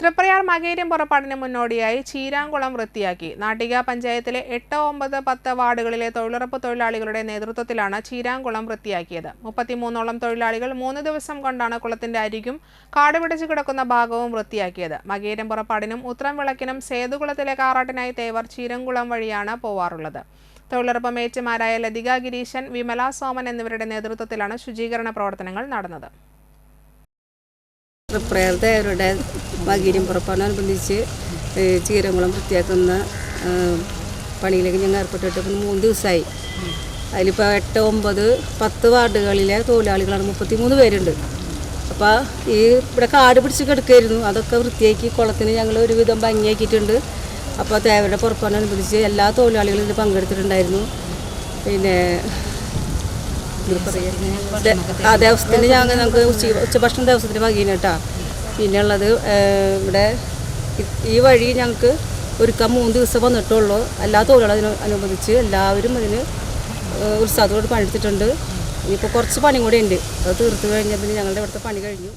തൃപ്രയാർ മകേരിയം പുറപ്പാടിന് മുന്നോടിയായി ചീരാങ്കുളം വൃത്തിയാക്കി. നാട്ടിക പഞ്ചായത്തിലെ എട്ട് ഒമ്പത് പത്ത് വാർഡുകളിലെ തൊഴിലുറപ്പ് തൊഴിലാളികളുടെ നേതൃത്വത്തിലാണ് ചീരാങ്കുളം വൃത്തിയാക്കിയത്. മുപ്പത്തിമൂന്നോളം തൊഴിലാളികൾ മൂന്ന് ദിവസം കൊണ്ടാണ് കുളത്തിന്റെ അരികും കാട് പിടിച്ചു കിടക്കുന്ന ഭാഗവും വൃത്തിയാക്കിയത്. മകേരിയം പുറപ്പാടിനും ഉത്രം വിളക്കിനും സേതുകുളത്തിലെ കാറാട്ടിനായി തേവർ ചീരങ്കുളം വഴിയാണ് പോവാറുള്ളത്. തൊഴിലുറപ്പ് മേച്ചുമാരായ ലതിക ഗിരീശൻ വിമല സോമൻ എന്നിവരുടെ നേതൃത്വത്തിലാണ് ശുചീകരണ പ്രവർത്തനങ്ങൾ നടന്നത്. പ്രേരതയുടെ വകീര്യം പുറപ്പാടിനനുബന്ധിച്ച് ചീരങ്ങളും വൃത്തിയാക്കുന്ന പണിയിലേക്ക് ഞങ്ങൾ ഏർപ്പെട്ടിട്ട് മൂന്ന് ദിവസമായി. അതിലിപ്പോൾ എട്ട് ഒമ്പത് പത്ത് വാർഡുകളിലെ തൊഴിലാളികളാണ് മുപ്പത്തി മൂന്ന് പേരുണ്ട്. അപ്പോൾ ഈ ഇവിടെ കാട് പിടിച്ച് കിടക്കുമായിരുന്നു അതൊക്കെ വൃത്തിയാക്കി കുളത്തിന് ഞങ്ങൾ ഒരുവിധം ഭംഗിയാക്കിയിട്ടുണ്ട്. അപ്പോൾ തേവരുടെ പുറപ്പാടിനനുബന്ധിച്ച് എല്ലാ തൊഴിലാളികളും ഇതിൽ പങ്കെടുത്തിട്ടുണ്ടായിരുന്നു. പിന്നെ ആ ദിവസത്തിന് ഞങ്ങൾ നമുക്ക് ഉച്ച ഉച്ചഭക്ഷണം ദിവസത്തിന് വകീന കേട്ടോ. പിന്നെ ഉള്ളത് ഇവിടെ ഈ വഴി ഞങ്ങൾക്ക് ഒരുക്കാൻ മൂന്ന് ദിവസം വന്നിട്ടുള്ളൂ. എല്ലാ അതിന് അനുബന്ധിച്ച് എല്ലാവരും അതിന് ഉത്സാഹത്തോട് പണിയെടുത്തിട്ടുണ്ട്. ഇനിയിപ്പോൾ കുറച്ച് പണി കൂടെ ഉണ്ട്. അത് തീർത്ത് കഴിഞ്ഞാൽ പിന്നെ ഞങ്ങളുടെ ഇവിടുത്തെ പണി കഴിഞ്ഞു.